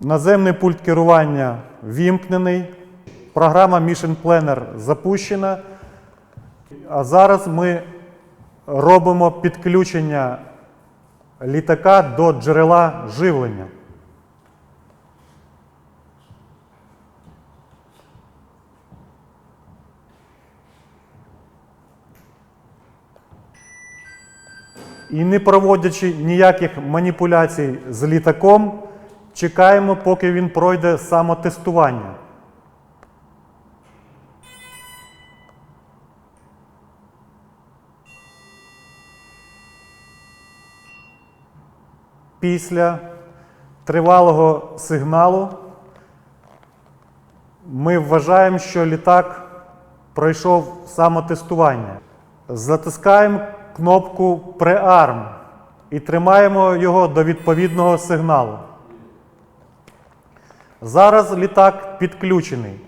Наземний пульт керування вімкнений. Програма Mission Planner запущена. А зараз ми робимо підключення літака до джерела живлення. І не проводячи ніяких маніпуляцій з літаком, чекаємо, поки він пройде самотестування. Після тривалого сигналу ми вважаємо, що літак пройшов самотестування. Затискаємо кнопку Prearm і тримаємо його до відповідного сигналу. Зараз літак підключений.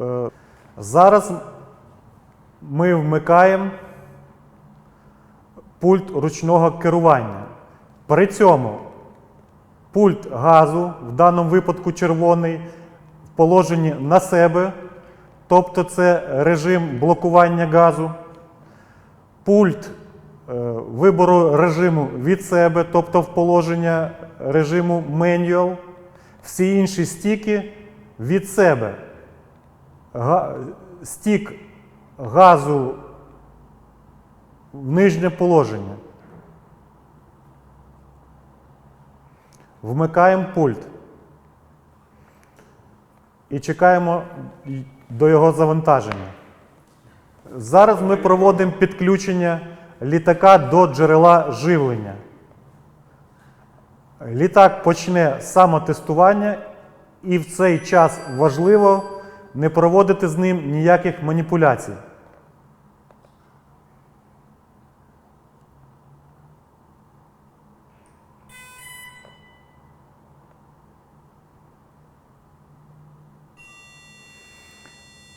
Е, Зараз ми вмикаємо пульт ручного керування. При цьому пульт газу, в даному випадку червоний, в положенні на себе, тобто це режим блокування газу. Пульт е, вибору режиму від себе, тобто в положення режиму manual. Всі інші стіки від себе. Стік газу в нижнє положення. Вмикаємо пульт. І чекаємо до його завантаження. Зараз ми проводимо підключення літака до джерела живлення. Літак почне самотестування, і в цей час важливо не проводити з ним ніяких маніпуляцій.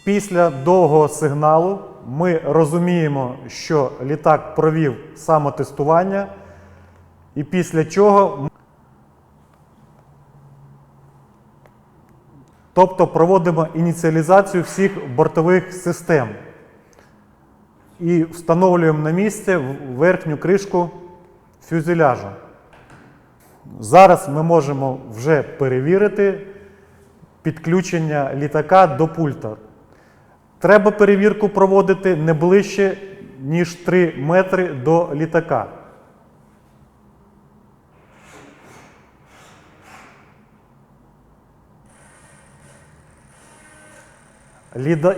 Після довгого сигналу ми розуміємо, що літак провів самотестування, і після чого Тобто проводимо ініціалізацію всіх бортових систем і встановлюємо на місце верхню кришку фюзеляжу. Зараз ми можемо вже перевірити підключення літака до пульта. Треба перевірку проводити не ближче, ніж 3 метри до літака.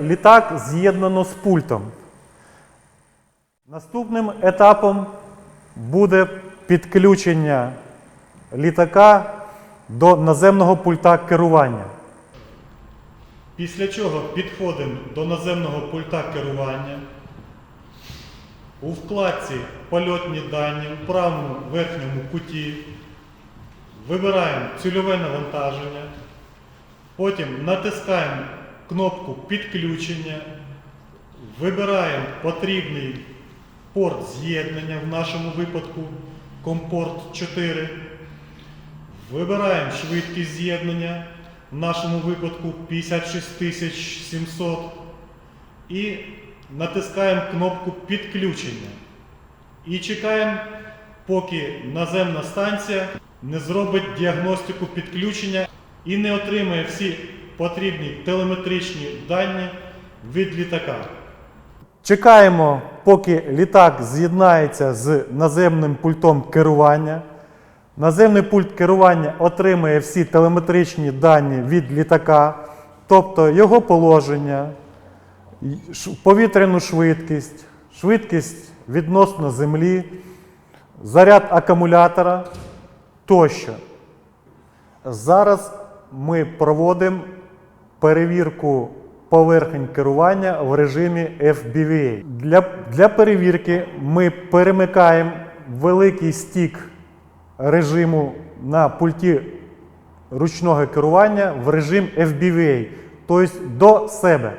Літак з'єднано з пультом. Наступним етапом буде підключення літака до наземного пульта керування. Після чого підходимо до наземного пульта керування. У вкладці Польотні дані в правому верхньому куті вибираємо цільове навантаження. Потім натискаємо кнопку підключення, вибираємо потрібний порт з'єднання, в нашому випадку компорт 4. Вибираємо швидкість з'єднання, в нашому випадку 56700. І натискаємо кнопку підключення. І чекаємо, поки наземна станція не зробить діагностику підключення і не отримає всі потрібні телеметричні дані від літака. Чекаємо, поки літак з'єднається з наземним пультом керування. Наземний пульт керування отримає всі телеметричні дані від літака, тобто його положення, повітряну швидкість, швидкість відносно землі, заряд акумулятора тощо. Зараз ми проводимо перевірку поверхень керування в режимі FBVA. Для, для перевірки ми перемикаємо великий стік режиму на пульті ручного керування в режим FBVA, тобто до себе.